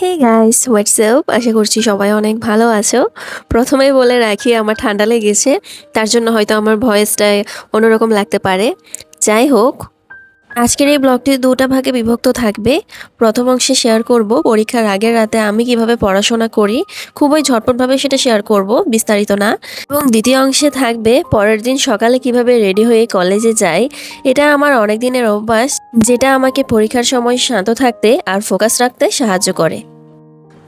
হে guys what's WhatsApp আশা করছি সবাই অনেক ভালো আছো। প্রথমেই বলে রাখি, আমার ঠান্ডা লেগেছে, তার জন্য হয়তো আমার ভয়েসটায় অন্যরকম লাগতে পারে। যাই হোক, আজকের এই ব্লগটি দুটা ভাগে বিভক্ত থাকবে। প্রথম অংশে শেয়ার করব, পরীক্ষার আগের রাতে আমি কীভাবে পড়াশোনা করি, খুবই ঝটপটভাবে সেটা শেয়ার করব, বিস্তারিত না। এবং দ্বিতীয় অংশে থাকবে, পরের দিন সকালে কীভাবে রেডি হয়ে কলেজে যাই, এটা আমার অনেক দিনের অভ্যাস, যেটা আমাকে পরীক্ষার সময় শান্ত থাকতে আর ফোকাস রাখতে সাহায্য করে।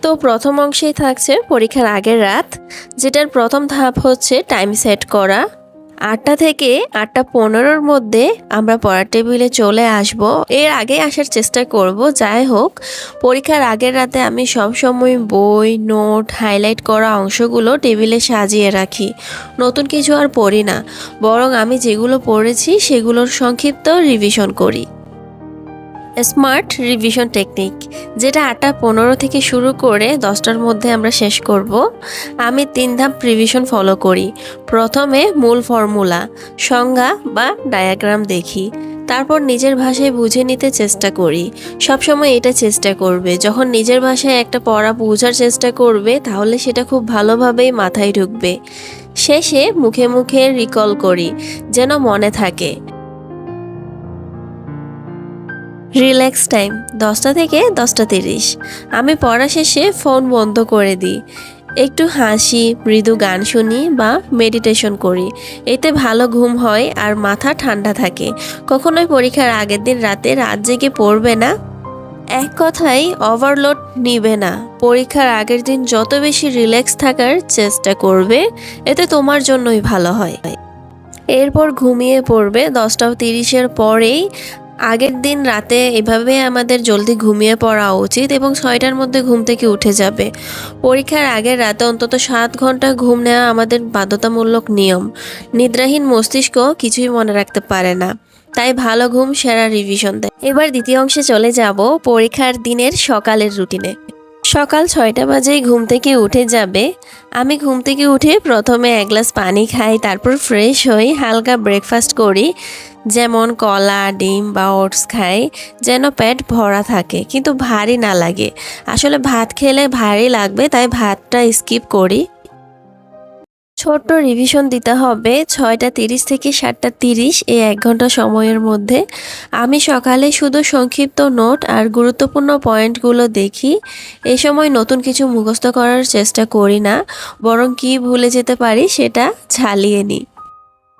তো প্রথম অংশেই থাকছে পরীক্ষার আগের রাত, যেটার প্রথম ধাপ হচ্ছে টাইম সেট করা। আটটা থেকে আটটা পনেরোর মধ্যে আমরা পড়ার টেবিলে চলে আসব। এর আগে আসার চেষ্টা করব। যাই হোক, পরীক্ষার আগের রাতে আমি সবসময় বই, নোট হাইলাইট করা অংশগুলো টেবিলে সাজিয়ে রাখি। নতুন কিছু আর পড়ি না। বরং আমি যেগুলো পড়েছি সেগুলোর সংক্ষিপ্ত রিভিশন করি। স্মার্ট রিভিশন টেকনিক, যেটা আটটা পনেরো থেকে শুরু করে দশটার মধ্যে আমরা শেষ করব। আমি তিন ধাপ রিভিশন ফলো করি। প্রথমে মূল ফর্মুলা, সংজ্ঞা বা ডায়াগ্রাম দেখি। তারপর নিজের ভাষায় বুঝে নিতে চেষ্টা করি। সবসময় এটা চেষ্টা করবে। যখন নিজের ভাষায় একটা পড়া বোঝার চেষ্টা করবে, তাহলে সেটা খুব ভালোভাবেই মাথায় ঢুকবে। শেষে মুখে মুখে রিকল করি, যেন মনে থাকে। রিল্যাক্স টাইম দশটা থেকে দশটা তিরিশ। আমি পড়া শেষে ফোন বন্ধ করে দিই। একটু হাসি, মৃদু গান শুনি বা মেডিটেশন করি। এতে ভালো ঘুম হয় আর মাথা ঠান্ডা থাকে। কখনোই পরীক্ষার আগের দিন রাতে রাত জেগে পড়বে না। এক কথাই ওভারলোড নিবে না। পরীক্ষার আগের দিন যত বেশি রিল্যাক্স থাকার চেষ্টা করবে, এতে তোমার জন্যই ভালো হয়। এরপর ঘুমিয়ে পড়বে দশটা তিরিশের পরেই। আগের দিন রাতে এভাবে আমাদের জলদি ঘুমিয়ে পড়া উচিত এবং ছয়টার মধ্যে ঘুম থেকে উঠে যাবে। পরীক্ষার আগের রাতে অন্তত সাত ঘণ্টা ঘুম নেওয়া আমাদের বাধ্যতামূলক নিয়ম। নিদ্রাহীন মস্তিষ্ক কিছুই মনে রাখতে পারে না। তাই ভালো ঘুম, সেরা রিভিশন দেয়। এবার দ্বিতীয় অংশে চলে যাব পরীক্ষার দিনের সকালের রুটিনে সকাল ছয়টা বাজেই ঘুম থেকে উঠে যাবে। আমি ঘুম থেকে উঠে প্রথমে এক গ্লাস পানি খাই, তারপর ফ্রেশ হই, হালকা ব্রেকফাস্ট করি। যেমন কলা, ডিম বা ওটস খাই, যেন পেট ভরা থাকে, কিন্তু ভারী না লাগে। আসলে ভাত খেলে ভারী লাগবে, তাই ভাতটা স্কিপ করি। ছোট্ট রিভিশন দিতে হবে। ছয়টা তিরিশ থেকে সাতটা তিরিশ এই এক ঘণ্টা সময়ের মধ্যে। আমি সকালে শুধু সংক্ষিপ্ত নোট আর গুরুত্বপূর্ণ পয়েন্টগুলো দেখি। এ সময় নতুন কিছু মুখস্থ করার চেষ্টা করি না, বরং কি ভুলে যেতে পারি সেটা ঝালিয়ে নিই।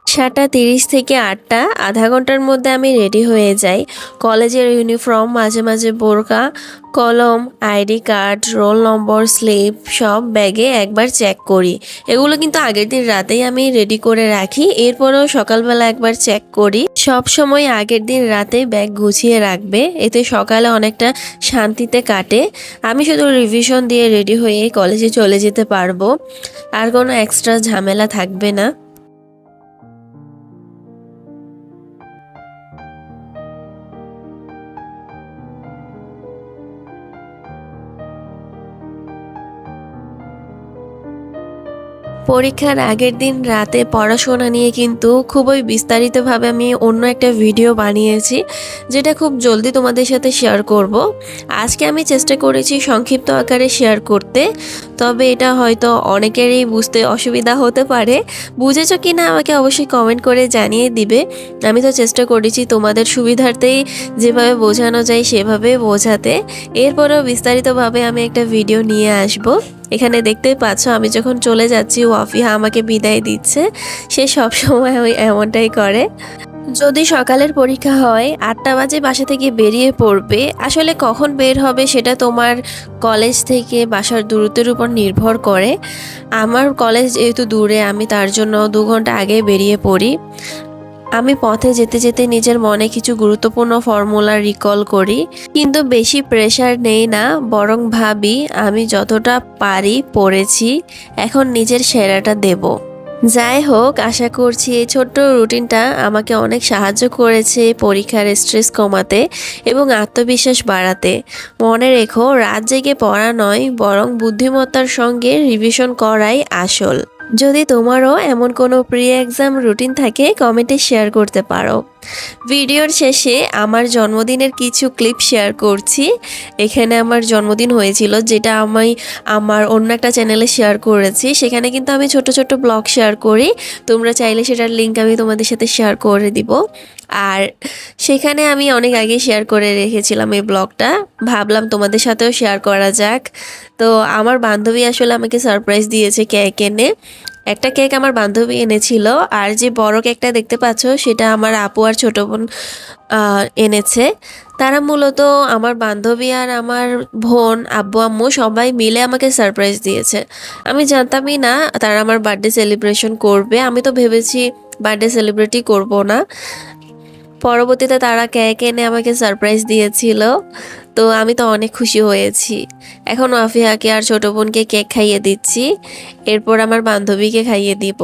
সাতটা তিরিশ থেকে আটটা, আধা ঘণ্টার মধ্যে আমি রেডি হয়ে যাই। কলেজের ইউনিফর্ম, মাঝে মাঝে বোরকা, কলম, ID card, roll number, slip, সব ব্যাগে একবার চেক করি। এগুলো কিন্তু আগের দিন রাতেই আমি রেডি করে রাখি, এরপরেও সকালবেলা একবার চেক করি। সব সময় আগের দিন রাতে ব্যাগ গুছিয়ে রাখবে, এতে সকালে অনেকটা শান্তিতে কাটে। আমি শুধু রিভিশন দিয়ে রেডি হয়ে কলেজে চলে যেতে পারব, আর কোনো এক্সট্রা ঝামেলা থাকবে না। পরীক্ষার আগের দিন রাতে পড়াশোনা নিয়ে কিন্তু খুবই বিস্তারিতভাবে আমি অন্য একটা ভিডিও বানিয়েছি, যেটা খুব জলদি তোমাদের সাথে শেয়ার করব। আজকে আমি চেষ্টা করেছি সংক্ষিপ্ত আকারে শেয়ার করতে, তবে এটা হয়তো অনেকেরই বুঝতে অসুবিধা হতে পারে। বুঝেছ কি না আমাকে অবশ্যই কমেন্ট করে জানিয়ে দিবে। আমি তো চেষ্টা করেছি তোমাদের সুবিধার্থেই যেভাবে বোঝানো যায় সেভাবে বোঝাতে। এরপরেও বিস্তারিতভাবে আমি একটা ভিডিও নিয়ে আসব। এখানে দেখতেই পাচ্ছ, আমি যখন চলে যাচ্ছি ওয়াফিহা আমাকে বিদায় দিচ্ছে। সে সব সময় ওই এমনটাই করে। যদি সকালের পরীক্ষা হয়, আটটা বাজে বাসা থেকে বেরিয়ে পড়বে, আসলে কখন বের হবে সেটা তোমার কলেজ থেকে বাসার দূরত্বের উপর নির্ভর করে। আমার কলেজ যেহেতু দূরে, আমি তার জন্য দু ঘণ্টা আগে বেরিয়ে পড়ি। আমি পথে যেতে যেতে নিজের মনে কিছু গুরুত্বপূর্ণ ফর্মুলা রিকল করি, কিন্তু বেশি প্রেশার নেই না, বরং ভাবি আমি যতটা পারি পড়েছি, এখন নিজের সেরাটা দেব। যাই হোক, আশা করছি এই ছোট্ট রুটিনটা আমাকে অনেক সাহায্য করেছে পরীক্ষার স্ট্রেস কমাতে এবং আত্মবিশ্বাস বাড়াতে। মনে রেখো, রাত জেগে পড়া নয়, বরং বুদ্ধিমত্তার সঙ্গে রিভিশন করাই আসল। যদি তোমারও এমন কোনো প্রি এক্সাম রুটিন থাকে কমেন্টে শেয়ার করতে পারো। ভিডিওর শেষে আমার জন্মদিনের কিছু ক্লিপ শেয়ার করছি। এখানে আমার জন্মদিন হয়েছিল, যেটা আমি আমার অন্য একটা চ্যানেলে শেয়ার করেছি। সেখানে কিন্তু আমি ছোট ছোট ব্লগ শেয়ার করি। তোমরা চাইলে সেটার লিঙ্ক আমি তোমাদের সাথে শেয়ার করে দিব। আর সেখানে আমি অনেক আগে শেয়ার করে রেখেছিলাম এই ব্লগটা ভাবলাম তোমাদের সাথেও শেয়ার করা যাক। তো আমার বান্ধবী আসলে আমাকে সারপ্রাইজ দিয়েছে কেক এনে। একটা কেক আমার বান্ধবী এনেছিল, আর যে বড় কেকটা দেখতে পাচ্ছ সেটা আমার আপু আর ছোট বোন এনেছে। তারা মূলত আমার বান্ধবী আর আমার বোন, আব্বু, আম্মু সবাই মিলে আমাকে সারপ্রাইজ দিয়েছে। আমি জানতামই না তারা আমার বার্থডে সেলিব্রেশন করবে। আমি তো ভেবেছি বার্থডে সেলিব্রেটই করব না। পরবর্তীতে তারা কেক এনে আমাকে সারপ্রাইজ দিয়েছিল। তো আমি তো অনেক খুশি হয়েছি। এখন আফিয়াকে আর ছোটো বোনকে কেক খাইয়ে দিচ্ছি। এরপর আমার বান্ধবীকে খাইয়ে দিব।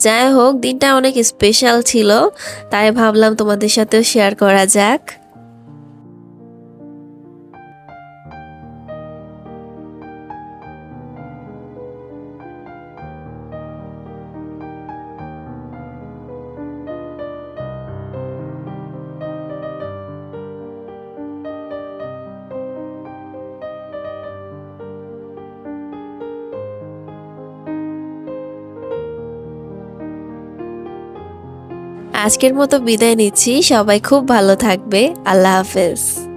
যাই হোক, দিনটা অনেক স্পেশাল ছিল। তাই ভাবলাম তোমাদের সাথেও শেয়ার করা যাক। আজকের মতো বিদায় নিচ্ছি। সবাই খুব ভালো থাকবে। আল্লাহ হাফেজ।